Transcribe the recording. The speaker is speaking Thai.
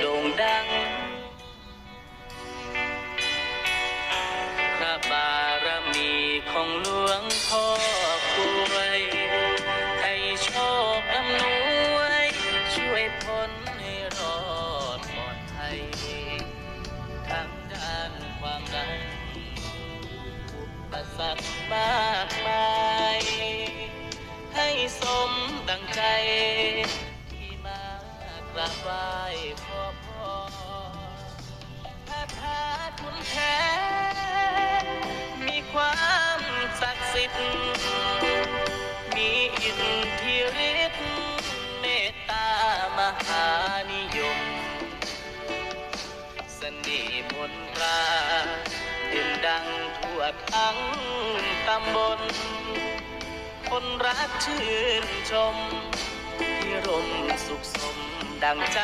โด่งดัง พระบารมีของหลวงพ่อคุยให้โชคอำนวย ช่วยพ้นให้รอดปลอดภัยทางด้านความรักอุปสัรคมาก กราบไหว้ขอพรพระธาตุคุณแท้มีความศักดิ์สิทธิ์มีอิทธิฤทธิ์เมตตามหานิยมสน่ห์มนตราเด่นดังทั่วทั้งตำบล คนรักชื่นชมที่ร่ม ดังใจ